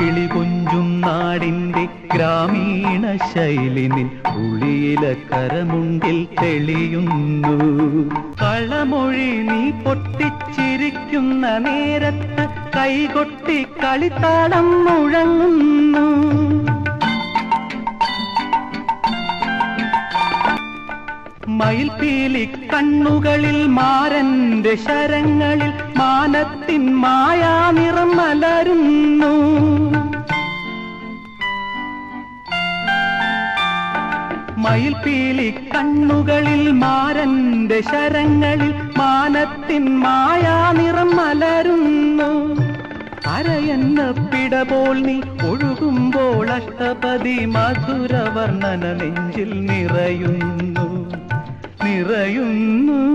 കിളി കൊഞ്ചും നാടിന്റെ ഗ്രാമീണ ശൈലിനിൽ ഉളിയില കരമുണ്ടിൽ തെളിയുന്നു. കളമൊഴി നീ പൊട്ടിച്ചിരിക്കുന്ന നേരത്ത് കൈകൊട്ടി കളിത്താളം മുഴങ്ങുന്നു. മയിൽപീലി കണ്ണുകളിൽ മാരന്റെ ശരങ്ങളിൽ മാനത്തിൻ മായാ മയിൽപീലി കണ്ണുകളിൽ മാരന്റെ ശരങ്ങളിൽ മാനത്തിൻ മായാ നിറം മലരുന്നു. അരയെന്ന പിടപോൽ നീ ഒഴുകുമ്പോൾ അഷ്ടപതി മധുരവർണന നെഞ്ചിൽ നിറയുന്നു. നിറയുന്നു.